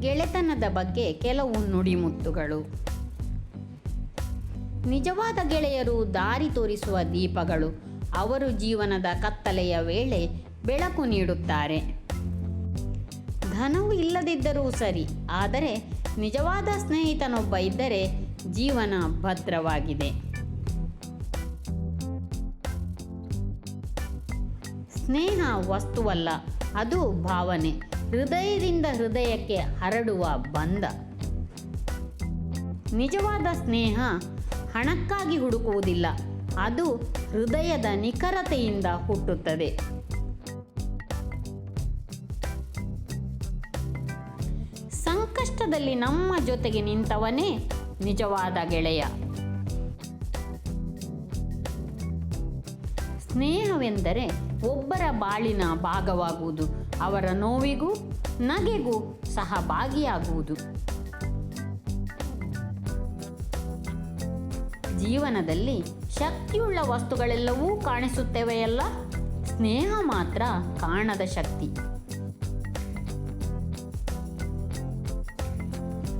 ಗೆಳೆತನದ ಬಗ್ಗೆ ಕೆಲವು ನುಡಿಮುತ್ತುಗಳು. ನಿಜವಾದ ಗೆಳೆಯರು ದಾರಿ ತೋರಿಸುವ ದೀಪಗಳು. ಅವರು ಜೀವನದ ಕತ್ತಲೆಯ ವೇಳೆ ಬೆಳಕು ನೀಡುತ್ತಾರೆ. ಧನವು ಇಲ್ಲದಿದ್ದರೂ ಸರಿ, ಆದರೆ ನಿಜವಾದ ಸ್ನೇಹಿತನೊಬ್ಬ ಇದ್ದರೆ ಜೀವನ ಭದ್ರವಾಗಿದೆ. ಸ್ನೇಹ ವಸ್ತುವಲ್ಲ, ಅದು ಭಾವನೆ. ಹೃದಯದಿಂದ ಹೃದಯಕ್ಕೆ ಹರಡುವ ಬಂಧ ನಿಜವಾದ ಸ್ನೇಹ ಹಣಕ್ಕಾಗಿ ಹುಡುಕುವುದಿಲ್ಲ. ಅದು ಹೃದಯದ ನಿಖರತೆಯಿಂದ ಹುಟ್ಟುತ್ತದೆ. ಸಂಕಷ್ಟದಲ್ಲಿ ನಮ್ಮ ಜೊತೆಗೆ ನಿಂತವನೇ ನಿಜವಾದ ಗೆಳೆಯ. ಸ್ನೇಹವೆಂದರೆ ಒಬ್ಬರ ಬಾಳಿನ ಭಾಗವಾಗುವುದು, ಅವರ ನೋವಿಗೂ ನಗೆಗೂ ಸಹಭಾಗಿಯಾಗುವುದು ಜೀವನದಲ್ಲಿ ಶಕ್ತಿಯುಳ್ಳ ವಸ್ತುಗಳೆಲ್ಲವೂ ಕಾಣಿಸುತ್ತವೆಯಲ್ಲ? ಸ್ನೇಹ ಮಾತ್ರ ಕಾಣದ ಶಕ್ತಿ.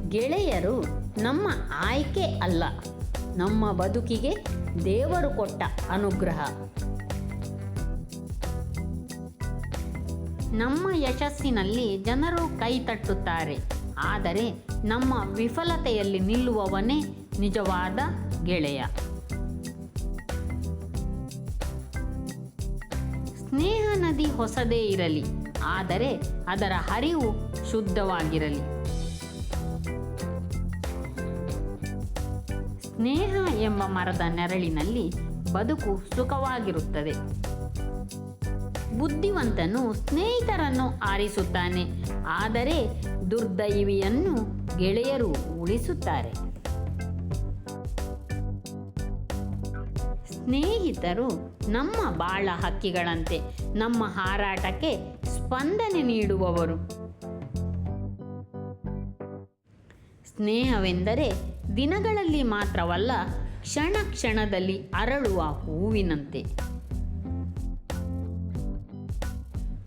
ಗೆಳೆಯರು ನಮ್ಮ ಆಯ್ಕೆ ಅಲ್ಲ, ನಮ್ಮ ಬದುಕಿಗೆ ದೇವರು ಕೊಟ್ಟ ಅನುಗ್ರಹ. ನಮ್ಮ ಯಶಸ್ಸಿನಲ್ಲಿ ಜನರು ಕೈ ತಟ್ಟುತ್ತಾರೆ. ಆದರೆ ನಮ್ಮ ವಿಫಲತೆಯಲ್ಲಿ ನಿಲ್ಲುವವನೇ ನಿಜವಾದ ಗೆಳೆಯ. ಸ್ನೇಹ ನದಿ ಹೊಸದೇ ಇರಲಿ, ಆದರೆ ಅದರ ಹರಿವು ಶುದ್ಧವಾಗಿರಲಿ. ಸ್ನೇಹ ಎಂಬ ಮರದ ನೆರಳಿನಲ್ಲಿ ಬದುಕು ಸುಖವಾಗಿರುತ್ತದೆ. ಬುದ್ಧಿವಂತನು ಸ್ನೇಹಿತರನ್ನು ಆರಿಸುತ್ತಾನೆ. ಆದರೆ ದುರ್ದೈವಿಯನ್ನು ಗೆಳೆಯರು ಉಳಿಸುತ್ತಾರೆ. ಸ್ನೇಹಿತರು ನಮ್ಮ ಬಾಳ ಹಕ್ಕಿಗಳಂತೆ, ನಮ್ಮ ಹಾರಾಟಕ್ಕೆ ಸ್ಪಂದನೆ ನೀಡುವವರು. ಸ್ನೇಹವೆಂದರೆ ದಿನಗಳಲ್ಲಿ ಮಾತ್ರವಲ್ಲ, ಕ್ಷಣ ಕ್ಷಣದಲ್ಲಿ ಅರಳುವ ಹೂವಿನಂತೆ.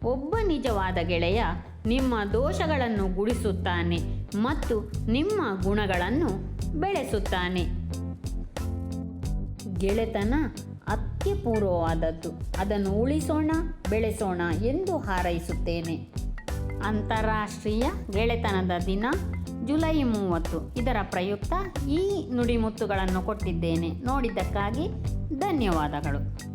ಒಬ್ಬ ನಿಜವಾದ ಗೆಳೆಯ ನಿಮ್ಮ ದೋಷಗಳನ್ನು ಗುಡಿಸುತ್ತಾನೆ ಮತ್ತು ನಿಮ್ಮ ಗುಣಗಳನ್ನು ಬೆಳೆಸುತ್ತಾನೆ. ಗೆಳೆತನ ಅತ್ಯಪೂರ್ವವಾದದ್ದು. ಅದನ್ನು ಉಳಿಸೋಣ, ಬೆಳೆಸೋಣ ಎಂದು ಹಾರೈಸುತ್ತೇನೆ. ಅಂತಾರಾಷ್ಟ್ರೀಯ ಗೆಳೆತನದ ದಿನ, ಜುಲೈ ಮೂವತ್ತು. ಇದರ ಪ್ರಯುಕ್ತ ಈ ನುಡಿಮುತ್ತುಗಳನ್ನು ಕೊಟ್ಟಿದ್ದೇನೆ. ನೋಡಿದ್ದಕ್ಕಾಗಿ ಧನ್ಯವಾದಗಳು.